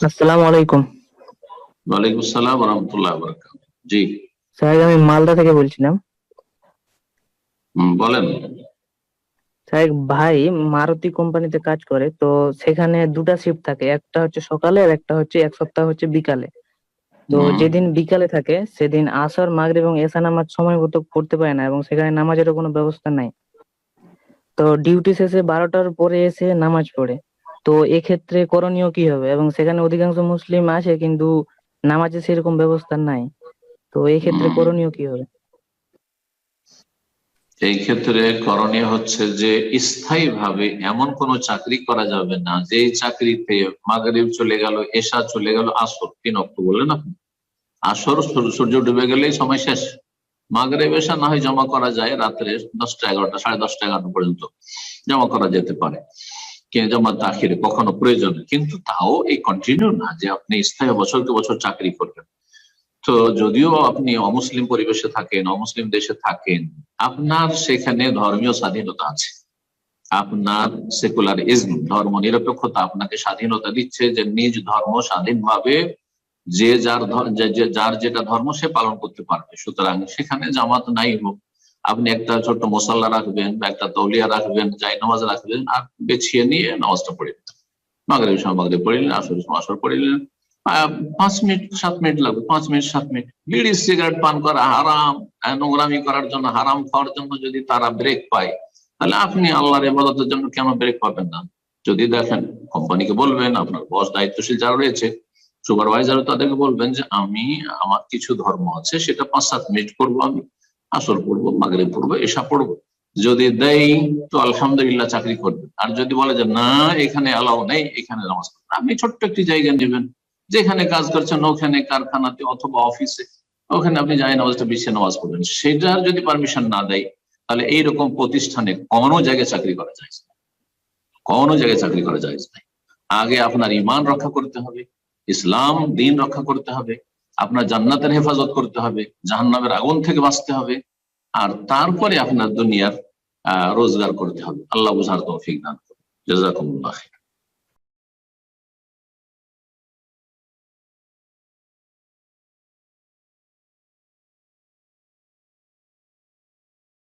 আসসালামু আলাইকুম। ওয়ালাইকুম আসসালাম রহমতুল্লাহ বরকাত জি। স্যার আমি মালদা থেকে বলছিলাম। বলেন। স্যার ভাই মারুতি কোম্পানিতে কাজ করে তো সেখানে দুটা শিফট থাকে একটা হচ্ছে সকালে আর একটা হচ্ছে এক সপ্তাহ হচ্ছে বিকালে। তো যেদিন বিকালে থাকে সেদিন আসর মাগরিব এবং এশা নামাজ সময় মতো পড়তে পারে না এবং সেখানে নামাজেরও কোনো ব্যবস্থা নাই। তো ডিউটি শেষে বারোটার পরে এসে নামাজ পড়ে। তো এক্ষেত্রে করণীয় কি হবে? এবং সেখানে অধিকাংশ মুসলিম আছে কিন্তু নামাজে সেরকম ব্যবস্থা নাই। তো এই ক্ষেত্রে করণীয় কি হবে? এই ক্ষেত্রে করণীয় হচ্ছে যে স্থায়ী ভাবে এমন কোনো চাকরি করা যাবে না যে চাকরিতে মাগরিব চলে গেল এশা চলে গেল আসর তিন অক্ট বললেন আপনি? আসর সূর্য- ডুবে গেলেই সময় শেষ। মাগরিব এশা না হয় জমা করা যায় রাত্রে দশটা এগারোটা সাড়ে দশটা এগারোটা পর্যন্ত। জমা করা যেতে পারে। জমা তাখিরে কখনো প্রয়োজন কিন্তু তাও এই কন্টিনিউ না যে আপনি স্থায়ী বছরকে বছর চাকরি করবেন। তো যদিও আপনি অমুসলিম পরিবেশে থাকেন, অমুসলিম দেশে থাকেন, আপনার সেখানে ধর্মীয় স্বাধীনতা আছে। আপনার সেকুলার ইজম ধর্ম নিরপেক্ষতা আপনাকে স্বাধীনতা দিচ্ছে যে নিজ ধর্ম স্বাধীনভাবে যে যার যার যেটা ধর্ম সে পালন করতে পারবে। সুতরাং সেখানে জামাত নাই হোক আপনি একটা ছোট্ট মশাল্লা রাখবেন বা একটা তৌলিয়া রাখবেন, যাই নামাজ রাখবেন, আর বেছিয়ে নিয়ে নামাজটা পড়ে দিতেন মাগরে সামগ্রী পড়িলেন আসর আসর পড়িলেন পাঁচ মিনিট, সাত মিনিট লাগবে, পাঁচ মিনিট, সাত মিনিট। বিড়ি, সিগারেট, পান করা হারাম। নোংরামি করার জন্য, হারাম খাওয়ার জন্য যদি তারা ব্রেক পায়, তাহলে আপনি আল্লাহর ইবাদতের জন্য কেন ব্রেক পাবেন না? যদি দেখেন, কোম্পানিকে বলবেন, আপনার বস দায়িত্বশীল যারা রয়েছে সুপারভাইজার তাদেরকে বলবেন যে, আমি, আমার কিছু ধর্ম আছে, সেটা পাঁচ, সাত মিনিট করব আমি। আসর পড়ব মাগরে পড়ব এসা পড়ব। যদি দেয় তো আলহামদুলিল্লাহ চাকরি করবে। আর যদি বলে যে, না, এখানে অ্যালাউ নেই, এখানে নামাজ পড়বেন আপনি ছোট্ট একটি জায়গা নেবেন। যেখানে কাজ করছেন, ওখানে কারখানাতে অথবা অফিসে, ওখানে আপনি যাই নামাজটা বিছিয়ে নামাজ পড়বেন। সেটার যদি পারমিশন না দেয় তাহলে এইরকম প্রতিষ্ঠানে কোনো জায়গায় চাকরি করা যায় কোনো জায়গায় চাকরি করা যায় আগে আপনার ইমান রক্ষা করতে হবে, ইসলাম, দিন রক্ষা করতে হবে। আপনার জান্নাতের হেফাজত করতে হবে, জাহান্নামের আগুন থেকে বাঁচতে হবে, আর তারপরে আপনার দুনিয়ার রোজগার করতে হবে আল্লাহ বুঝার তৌফিক দান করুন জাজাকুমুল্লাহ।